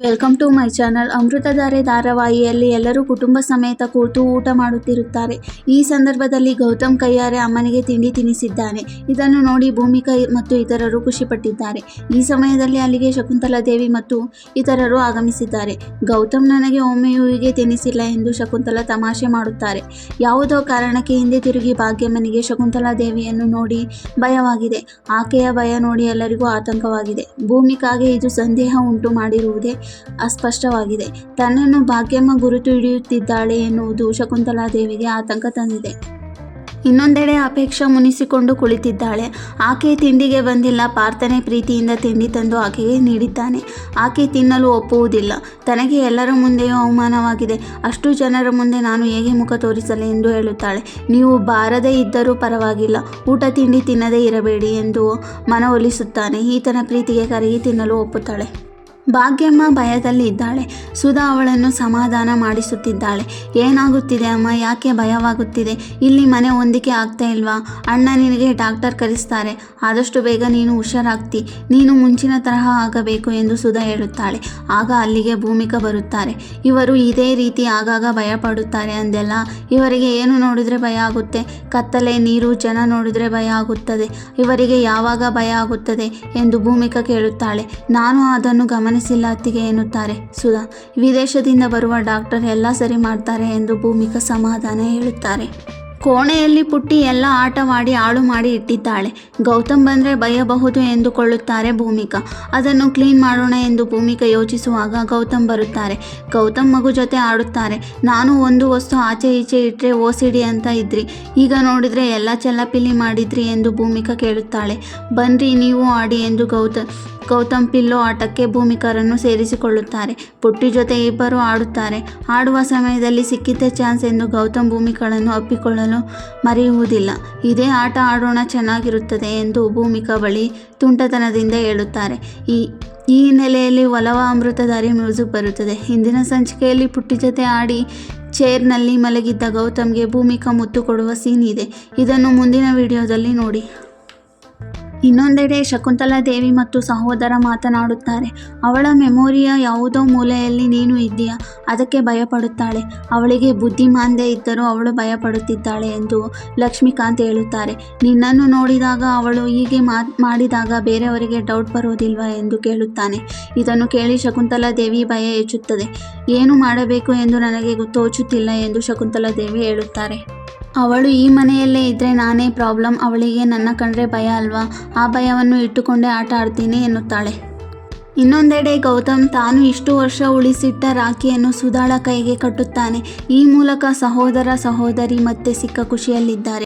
Welcome to my channel. Amruthadhaare ಧಾರಾವಾಹಿಯಲ್ಲಿ ಎಲ್ಲರೂ ಕುಟುಂಬ ಸಮೇತ ಕೂತು ಊಟ ಮಾಡುತ್ತಿರುತ್ತಾರೆ. ಈ ಸಂದರ್ಭದಲ್ಲಿ ಗೌತಮ್ ಕೈಯಾರೆ ಅಮ್ಮನಿಗೆ ತಿಂಡಿ ತಿನ್ನಿಸಿದ್ದಾನೆ ಇದನ್ನು ನೋಡಿ ಭೂಮಿಕಾ ಮತ್ತು ಇತರರು ಖುಷಿಪಟ್ಟಿದ್ದಾರೆ. ಈ ಸಮಯದಲ್ಲಿ ಅಲ್ಲಿಗೆ ಶಕುಂತಲಾ ದೇವಿ ಮತ್ತು ಇತರರು ಆಗಮಿಸಿದ್ದಾರೆ. ಗೌತಮ್ ನನಗೆ ಒಮ್ಮೆಯೂ ಹೀಗೆ ತಿನ್ನಿಸಿಲ್ಲ ಎಂದು ಶಕುಂತಲಾ ತಮಾಷೆ ಮಾಡುತ್ತಾರೆ. ಯಾವುದೋ ಕಾರಣಕ್ಕೆ ಹಿಂದೆ ತಿರುಗಿ ಭಾಗ್ಯಮ್ಮನಿಗೆ ಶಕುಂತಲಾ ದೇವಿಯನ್ನು ನೋಡಿ ಭಯವಾಗಿದೆ. ಆಕೆಯ ಭಯ ನೋಡಿ ಎಲ್ಲರಿಗೂ ಆತಂಕವಾಗಿದೆ. ಭೂಮಿಕಾಗೆ ಇದು ಸಂದೇಹ ಉಂಟು ಮಾಡಿರುವುದೇ ಅಸ್ಪಷ್ಟವಾಗಿದೆ. ತನ್ನನ್ನು ಭಾಗ್ಯಮ್ಮ ಗುರುತು ಹಿಡಿಯುತ್ತಿದ್ದಾಳೆ ಎನ್ನುವುದು ಶಕುಂತಲಾ ದೇವಿಗೆ ಆತಂಕ ತಂದಿದೆ. ಇನ್ನೊಂದೆಡೆ ಅಪೇಕ್ಷಾ ಮುನಿಸಿಕೊಂಡು ಕುಳಿತಿದ್ದಾಳೆ. ಆಕೆ ತಿಂಡಿಗೆ ಬಂದಿಲ್ಲ. ಪಾರ್ಥನೆ ಪ್ರೀತಿಯಿಂದ ತಿಂಡಿ ತಂದು ಆಕೆಗೆ ನೀಡಿದ್ದಾನೆ. ಆಕೆ ತಿನ್ನಲು ಒಪ್ಪುವುದಿಲ್ಲ. ತನಗೆ ಎಲ್ಲರ ಮುಂದೆಯೂ ಅವಮಾನವಾಗಿದೆ. ಅಷ್ಟು ಜನರ ಮುಂದೆ ನಾನು ಹೇಗೆ ಮುಖ ತೋರಿಸಲಿ ಎಂದು ಹೇಳುತ್ತಾಳೆ. ನೀವು ಬಾರದೇ ಇದ್ದರೂ ಪರವಾಗಿಲ್ಲ. ಊಟ, ತಿಂಡಿ ತಿನ್ನದೇ ಇರಬೇಡಿ ಎಂದು ಮನವೊಲಿಸುತ್ತಾನೆ. ಈತನ ಪ್ರೀತಿಗೆ ಕರಗಿ ತಿನ್ನಲು ಒಪ್ಪುತ್ತಾಳೆ. ಭಾಗ್ಯಮ್ಮ ಭಯದಲ್ಲಿ ಇದ್ದಾಳೆ. ಸುಧಾ ಅವಳನ್ನು ಸಮಾಧಾನ ಮಾಡಿಸುತ್ತಿದ್ದಾಳೆ. ಏನಾಗುತ್ತಿದೆ ಅಮ್ಮ? ಯಾಕೆ ಭಯವಾಗುತ್ತಿದೆ? ಇಲ್ಲಿ ಮನೆ ಹೊಂದಿಕೆ ಆಗ್ತಾ ಇಲ್ವಾ? ಅಣ್ಣ ನಿನಗೆ ಡಾಕ್ಟರ್ ಕರೆಸ್ತಾರೆ. ಆದಷ್ಟು ಬೇಗ ನೀನು ಹುಷಾರಾಗ್ತಿ. ನೀನು ಮುಂಚಿನ ತರಹ ಆಗಬೇಕು ಎಂದು ಸುಧಾ ಹೇಳುತ್ತಾಳೆ. ಆಗ ಅಲ್ಲಿಗೆ ಭೂಮಿಕ ಬರುತ್ತಾರೆ. ಇವರು ಇದೇ ರೀತಿ ಆಗಾಗ ಭಯಪಡುತ್ತಾರೆ ಅಂದೆಲ್ಲ. ಇವರಿಗೆ ಏನು ನೋಡಿದರೆ ಭಯ ಆಗುತ್ತೆ? ಕತ್ತಲೆ, ನೀರು, ಜನ ನೋಡಿದರೆ ಭಯ ಆಗುತ್ತದೆ. ಇವರಿಗೆ ಯಾವಾಗ ಭಯ ಆಗುತ್ತದೆ? ಎಂದು ಭೂಮಿಕ ಕೇಳುತ್ತಾಳೆ. ನಾನು ಅದನ್ನು ಗಮನಿಸಿಲ್ಲ ಅತ್ತಿಗೆ ಎನ್ನುತ್ತಾರೆ. ಸುಧಾ ವಿದೇಶದಿಂದ ಬರುವ ಡಾಕ್ಟರ್ ಎಲ್ಲ ಸರಿ ಮಾಡ್ತಾರೆ ಎಂದು ಭೂಮಿಕಾ ಸಮಾಧಾನ ಹೇಳುತ್ತಾರೆ. ಕೋಣೆಯಲ್ಲಿ ಪುಟ್ಟಿ ಎಲ್ಲ ಆಟವಾಡಿ ಹಾಳು ಮಾಡಿ ಇಟ್ಟಿದ್ದಾಳೆ. ಗೌತಮ್ ಬಂದರೆ ಬಯಬಹುದು ಎಂದುಕೊಳ್ಳುತ್ತಾರೆ ಭೂಮಿಕಾ. ಅದನ್ನು ಕ್ಲೀನ್ ಮಾಡೋಣ ಎಂದು ಭೂಮಿಕಾ ಯೋಚಿಸುವಾಗ ಗೌತಮ್ ಬರುತ್ತಾರೆ. ಗೌತಮ್ ಮಗು ಜೊತೆ ಆಡುತ್ತಾರೆ. ನಾನು ಒಂದು ವಸ್ತು ಆಚೆ ಈಚೆ ಇಟ್ಟರೆ ಓಸಿಡಿ ಅಂತ ಇದ್ರಿ. ಈಗ ನೋಡಿದರೆ ಎಲ್ಲ ಚೆಲ್ಲಪಿಲ್ಲಿ ಮಾಡಿದ್ರಿ ಎಂದು ಭೂಮಿಕಾ ಕೇಳುತ್ತಾಳೆ. ಬನ್ರಿ, ನೀವು ಆಡಿ ಎಂದು ಗೌತಮ್ ಗೌತಮ್ ಪಿಲ್ಲೋ ಆಟಕ್ಕೆ ಭೂಮಿಕರನ್ನು ಸೇರಿಸಿಕೊಳ್ಳುತ್ತಾರೆ. ಪುಟ್ಟಿ ಜೊತೆ ಇಬ್ಬರು ಆಡುತ್ತಾರೆ. ಆಡುವ ಸಮಯದಲ್ಲಿ ಸಿಕ್ಕಿದ್ದ ಚಾನ್ಸ್ ಎಂದು ಗೌತಮ್ ಭೂಮಿಕಳನ್ನು ಅಪ್ಪಿಕೊಳ್ಳಲು ಮರೆಯುವುದಿಲ್ಲ. ಇದೇ ಆಟ ಆಡೋಣ ಚೆನ್ನಾಗಿರುತ್ತದೆ ಎಂದು ಭೂಮಿಕಾ ಬಳಿ ತುಂಟತನದಿಂದ ಹೇಳುತ್ತಾರೆ. ಈ ಈ ಹಿನ್ನೆಲೆಯಲ್ಲಿ ಒಲವ ಅಮೃತಧಾರಿ ಮ್ಯೂಸಿಕ್ ಬರುತ್ತದೆ. ಹಿಂದಿನ ಸಂಚಿಕೆಯಲ್ಲಿ ಪುಟ್ಟಿ ಜೊತೆ ಆಡಿ ಚೇರ್ನಲ್ಲಿ ಮಲಗಿದ್ದ ಗೌತಮ್ಗೆ ಭೂಮಿಕಾ ಮುತ್ತು ಕೊಡುವ ಸೀನ್ ಇದೆ. ಇದನ್ನು ಮುಂದಿನ ವಿಡಿಯೋದಲ್ಲಿ ನೋಡಿ. ಇನ್ನೊಂದೆಡೆ ಶಕುಂತಲಾ ದೇವಿ ಮತ್ತು ಸಹೋದರ ಮಾತನಾಡುತ್ತಾರೆ, ಅವಳ ಮೆಮೊರಿಯ ಯಾವುದೋ ಮೂಲೆಯಲ್ಲಿ ನೀನು ಇದ್ದೀಯಾ? ಅದಕ್ಕೆ ಭಯಪಡುತ್ತಾಳೆ. ಅವಳಿಗೆ ಬುದ್ಧಿಮಾಂದೆ ಇದ್ದರೂ ಅವಳು ಭಯಪಡುತ್ತಿದ್ದಾಳೆ ಎಂದು ಲಕ್ಷ್ಮೀಕಾಂತ್ ಹೇಳುತ್ತಾರೆ. ನಿನ್ನನ್ನು ನೋಡಿದಾಗ ಅವಳು ಹೀಗೆ ಮಾಡಿದಾಗ ಬೇರೆಯವರಿಗೆ ಡೌಟ್ ಬರೋದಿಲ್ವಾ ಎಂದು ಕೇಳುತ್ತಾನೆ. ಇದನ್ನು ಕೇಳಿ ಶಕುಂತಲಾ ದೇವಿ ಭಯ ಹೆಚ್ಚುತ್ತದೆ. ಏನು ಮಾಡಬೇಕು ಎಂದು ನನಗೆ ತೋಚುತ್ತಿಲ್ಲ ಎಂದು ಶಕುಂತಲಾ ದೇವಿ ಹೇಳುತ್ತಾರೆ. ಅವಳು ಈ ಮನೆಯಲ್ಲೇ ಇದ್ದರೆ ನಾನೇ ಪ್ರಾಬ್ಲಮ್, ಅವಳಿಗೆ ನನ್ನ ಕಂಡ್ರೆ ಭಯ ಅಲ್ವಾ? ಆ ಭಯವನ್ನು ಇಟ್ಟುಕೊಂಡೇ ಆಟ ಆಡ್ತೀನಿ ಎನ್ನುತ್ತಾಳೆ. ಇನ್ನೊಂದೆಡೆ ಗೌತಮ್ ತಾನು ಇಷ್ಟು ವರ್ಷ ಉಳಿಸಿಟ್ಟ ರಾಖಿಯನ್ನು ಸುಧಾಳ ಕೈಗೆ ಕಟ್ಟುತ್ತಾನೆ. ಈ ಮೂಲಕ ಸಹೋದರ ಸಹೋದರಿ ಮತ್ತೆ ಸಿಕ್ಕ ಖುಷಿಯಲ್ಲಿದ್ದಾರೆ.